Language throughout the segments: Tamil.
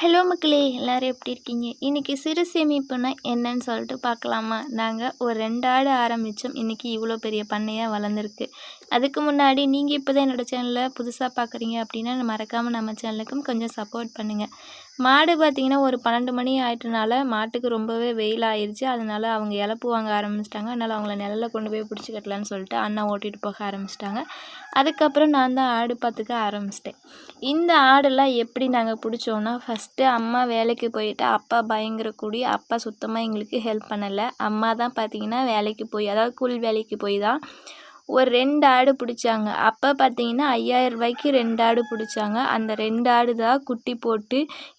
ஹலோ மக்களே எல்லோரும் எப்படி இருக்கீங்க? இன்றைக்கி சிறு சேமிப்புனா என்னன்னு சொல்லிட்டு பார்க்கலாமா? நாங்கள் ஒரு ரெண்டு ஆடு ஆரம்பித்தோம் இன்றைக்கி இவ்வளோ பெரிய பண்ணையாக வளர்ந்துருக்கு. அதுக்கு முன்னாடி நீங்கள் இப்போ தான் என்னோடய சேனலில் புதுசாக பார்க்குறீங்க அப்படின்னா மறக்காமல் நம்ம சேனலுக்கும் கொஞ்சம் சப்போர்ட் பண்ணுங்கள் மாடு பார்த்திங்கன்னா ஒரு பன்னெண்டு மணி ஆயிட்டனால மாட்டுக்கு ரொம்பவே வெயில் ஆயிடுச்சு அதனால் அவங்க இழப்பு வாங்க ஆரம்பிச்சிட்டாங்க. அதனால் அவங்கள நிழலில் கொண்டு போய் பிடிச்சி கட்டலான்னு சொல்லிட்டு அண்ணா ஓட்டிகிட்டு போக ஆரம்பிச்சிட்டாங்க. அதுக்கப்புறம் நான் தான் ஆடு பார்த்துக்க ஆரம்பிச்சிட்டேன். இந்த ஆடெல்லாம் எப்படி நாங்கள் பிடிச்சோன்னா ஃபஸ்ட்டு அம்மா வேலைக்கு போயிட்டு அப்பா பயங்கர கூடி அப்பா சுத்தமாக எங்களுக்கு ஹெல்ப் பண்ணலை. அம்மா தான் பார்த்திங்கன்னா வேலைக்கு போய் அதாவது கூலி வேலைக்கு போய் தான் ஒரு ரெண்டு ஆடு பிடிச்சாங்க. அப்போ பார்த்தீங்கன்னா ரூபாய்க்கு ரெண்டு ஆடு பிடிச்சாங்க. அந்த ரெண்டு ஆடு தான் குட்டி போட்டு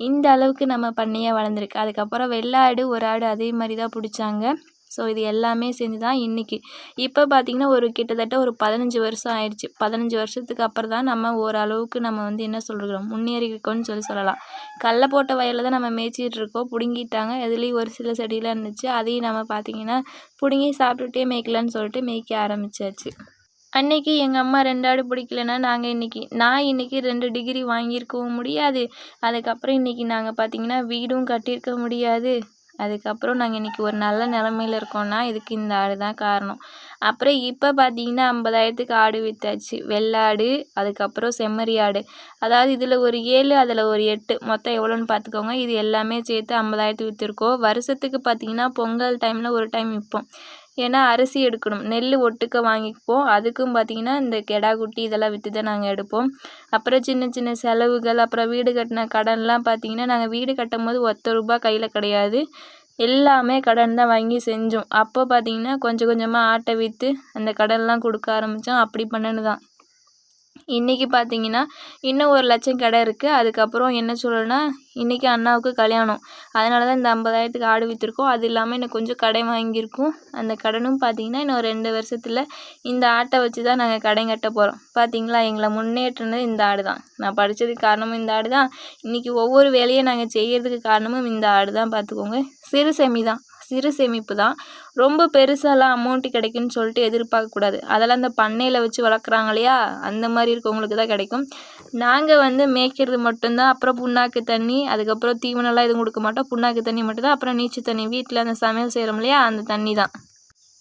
இந்த அளவுக்கு நம்ம பண்ணையே வளர்ந்துருக்கு. அதுக்கப்புறம் வெள்ளை ஆடு ஒரு ஆடு அதே மாதிரி தான் பிடிச்சாங்க. ஸோ இது எல்லாமே சேர்ந்து தான் இன்றைக்கி இப்போ பார்த்திங்கன்னா ஒரு கிட்டத்தட்ட ஒரு பதினஞ்சு வருஷம் ஆயிடுச்சு. பதினஞ்சு வருஷத்துக்கு அப்புறம் தான் நம்ம ஓரளவுக்கு நம்ம வந்து என்ன சொல்கிறோம் முன்னேறி சொல்லி சொல்லலாம். கடல போட்ட வயலில் தான் நம்ம மேய்ச்சிட்டு இருக்கோம். பிடுங்கிட்டாங்க. எதுலேயும் ஒரு சில செடியெலாம் இருந்துச்சு. அதையும் நம்ம பார்த்திங்கன்னா பிடுங்கி சாப்பிட்டுட்டே மேய்க்கலான்னு சொல்லிட்டு மேய்க்க ஆரம்பிச்சாச்சு. அன்னைக்கு எங்கள் அம்மா ரெண்டு ஆடு பிடிக்கலன்னா நாங்கள் இன்றைக்கி நான் இன்றைக்கி ரெண்டு டிகிரி வாங்கியிருக்கவும் முடியாது. அதுக்கப்புறம் இன்றைக்கி நாங்கள் பார்த்திங்கன்னா வீடும் கட்டியிருக்க முடியாது. அதுக்கப்புறம் நாங்கள் இன்றைக்கி ஒரு நல்ல நிலமையில இருக்கோம்னா இதுக்கு இந்த ஆடு தான் காரணம். அப்புறம் இப்போ பார்த்தீங்கன்னா ஐம்பதாயிரத்துக்கு ஆடு விற்றாச்சு வெள்ளாடு அதுக்கப்புறம் செம்மறி ஆடு. அதாவது இதில் ஒரு ஏழு அதில் ஒரு எட்டு. மொத்தம் எவ்வளோன்னு பார்த்துக்கோங்க இது எல்லாமே சேர்த்து ஐம்பதாயிரத்துக்கு விற்றுருக்கோம் வருஷத்துக்கு பார்த்தீங்கன்னா பொங்கல் டைமில் ஒரு டைம் விற்போம் ஏன்னா அரிசி எடுக்கணும். நெல் ஒட்டுக்க வாங்கிப்போம் அதுக்கும் பார்த்திங்கன்னா இந்த கெடா குட்டி இதெல்லாம் விற்று தான் நாங்கள் எடுப்போம். அப்புறம் சின்ன சின்ன செலவுகள் அப்புறம் வீடு கட்டின கடன்லாம் பார்த்திங்கன்னா நாங்கள் வீடு கட்டும் போது ஒத்த ரூபா கையில் கிடையாது. எல்லாமே கடன் தான் வாங்கி செஞ்சோம். அப்போ பார்த்திங்கன்னா கொஞ்சம் கொஞ்சமாக ஆட்டை விற்று அந்த கடன்லாம் கொடுக்க ஆரம்பித்தோம் அப்படி பண்ணனு தான். இன்றைக்கி பார்த்தீங்கன்னா இன்னும் ஒரு லட்சம் கடை இருக்குது அதுக்கப்புறம் என்ன சொல்லணும்னா இன்றைக்கி அண்ணாவுக்கு கல்யாணம். அதனால தான் இந்த ஐம்பதாயிரத்துக்கு ஆடு விற்றுருக்கோம் அது இல்லாமல் இன்னும் கொஞ்சம் கடை வாங்கியிருக்கோம். அந்த கடனும் பார்த்தீங்கன்னா இன்னும் ரெண்டு வருஷத்தில் இந்த ஆட்டை வச்சு தான் நாங்கள் கடை கட்ட போகிறோம் பார்த்தீங்களா எங்களை முன்னேற்றினது இந்த ஆடு தான் நான் படித்ததுக்கு காரணமும் இந்த ஆடு தான் இன்றைக்கி ஒவ்வொரு வேலையை நாங்கள் செய்கிறதுக்கு காரணமும் இந்த ஆடு தான் பார்த்துக்கோங்க சிறு செமி தான் சிறு சேமிப்பு தான். ரொம்ப பெருசாலாம் அமௌண்ட்டு கிடைக்குன்னு சொல்லிட்டு எதிர்பார்க்கக்கூடாது அதெல்லாம் அந்த பண்ணையில் வச்சு வளர்க்குறாங்க இல்லையா? அந்த மாதிரி இருக்கவங்களுக்கு தான் கிடைக்கும். நாங்கள் வந்து மேய்க்கிறது மட்டும்தான். அப்புறம் புண்ணாக்கு தண்ணி அதுக்கப்புறம் தீவனம்லாம் எதுவும் கொடுக்க மாட்டோம். புண்ணாக்கு தண்ணி மட்டும்தான். அப்புறம் நீச்சல் தண்ணி. வீட்டில் அந்த சமையல் செய்கிறோம் இல்லையா? அந்த தண்ணி தான்.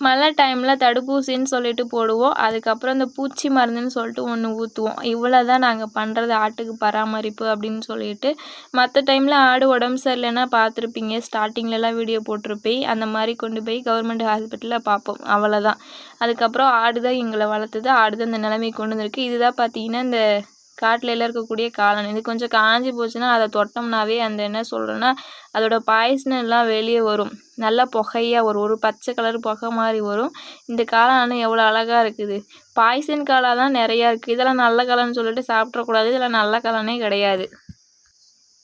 மழை டைமில் தடுப்பூசின்னு சொல்லிட்டு போடுவோம். அதுக்கப்புறம் இந்த பூச்சி மருந்துன்னு சொல்லிட்டு ஒன்று ஊற்றுவோம் இவ்வளோ தான் நாங்கள் பண்ணுறது ஆட்டுக்கு பராமரிப்பு அப்படின்னு சொல்லிட்டு. மற்ற டைமில் ஆடு உடம்பு சரியில்லைன்னா பார்த்துருப்பீங்க. ஸ்டார்டிங்லலாம் வீடியோ போட்டிருப்பேன். அந்த மாதிரி கொண்டு போய் கவர்மெண்ட் ஹாஸ்பிட்டலில் பார்ப்போம். அவ்வளோதான் அதுக்கப்புறம் ஆடு தான் எங்களை வளர்த்துது. ஆடு தான் இந்த நிலைமைக்கு கொண்டு வந்திருக்கு. இதுதான் பார்த்தீங்கன்னா இந்த காட்டில் எல்லாம் இருக்கக்கூடிய காளான். இது கொஞ்சம் காஞ்சி போச்சுன்னா அதை தொட்டோம்னாவே அந்த என்ன சொல்கிறேன்னா அதோடய பாய்சனெல்லாம் வெளியே வரும். நல்லா புகையாக வரும் ஒரு பச்சை கலர் புகை மாதிரி வரும். இந்த காளான் எவ்வளோ அழகாக இருக்குது. பாய்சன் காளான் தான் நிறையா இருக்குது இதெல்லாம் நல்ல காளான்னு சொல்லிட்டு சாப்பிடக்கூடாது. இதெல்லாம் நல்ல காளானே கிடையாது.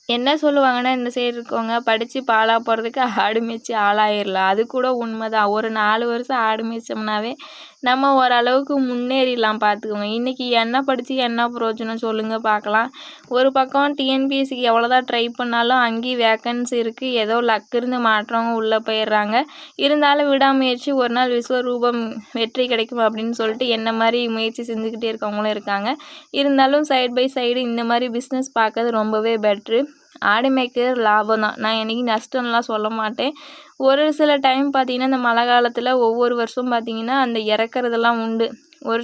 என்ன சொல்லுவாங்கன்னா இந்த சைடு இருக்கவங்க படித்து பாலாக போகிறதுக்கு ஆடு மேய்ச்சி ஆளாயிடலாம் அது கூட உண்மை தான் ஒரு நாலு வருஷம் ஆடு மேய்ச்சோம்னாவே நம்ம ஓரளவுக்கு முன்னேறிடலாம் பார்த்துக்கோங்க. இன்றைக்கி என்ன படித்து என்ன பிரயோஜனம் சொல்லுங்கள் பார்க்கலாம். ஒரு பக்கம் டிஎன்பிஎஸ்சிக்கு எவ்வளோ தான் ட்ரை பண்ணாலும் அங்கேயும் வேக்கன்சி இருக்குது ஏதோ லக் இருந்து மாற்றவங்க உள்ளே போயிடுறாங்க. இருந்தாலும் விடாமுயற்சி ஒரு நாள் விஸ்வரூபம் வெற்றி கிடைக்கும் அப்படின்னு சொல்லிட்டு என்ன மாதிரி முயற்சி செஞ்சுக்கிட்டே இருக்கவங்களும் இருக்காங்க. இருந்தாலும் சைட் பை சைடு இந்த மாதிரி பிஸ்னஸ் பார்க்கறது ரொம்பவே பெட்ரு ஆடு மேய்க்கிறது லாபம் தான் நான் என்றைக்கு நஷ்டம்லாம் சொல்ல மாட்டேன். ஒரு சில டைம் பார்த்திங்கன்னா இந்த மழை காலத்தில் ஒவ்வொரு வருஷம் பார்த்திங்கன்னா அந்த இறக்குறதெல்லாம் உண்டு. ஒரு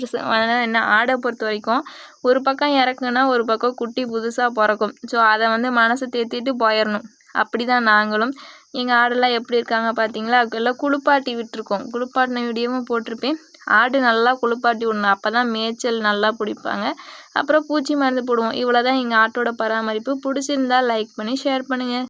என்ன ஆடை பொறுத்த வரைக்கும் ஒரு பக்கம் இறக்குனா ஒரு பக்கம் குட்டி புதுசாக பிறக்கும். ஸோ அதை வந்து மனசை தேத்திட்டு போயிடணும் அப்படி தான் நாங்களும் எங்கள் ஆடெல்லாம் எப்படி இருக்காங்க பார்த்தீங்களா எல்லாம் குளிப்பாட்டி விட்டுருக்கோம். குளிப்பாட்டின வீடியோவும் போட்டிருப்பேன். ஆடு நல்லா குளிப்பாட்டி விடணும். அப்போ தான் மேய்ச்சல் நல்லா பிடிப்பாங்க. அப்புறம் பூச்சி மருந்து போடுவோம். இவ்வளோ தான் எங்கள் ஆட்டோட பராமரிப்பு. பிடிச்சிருந்தா லைக் பண்ணி ஷேர் பண்ணுங்கள்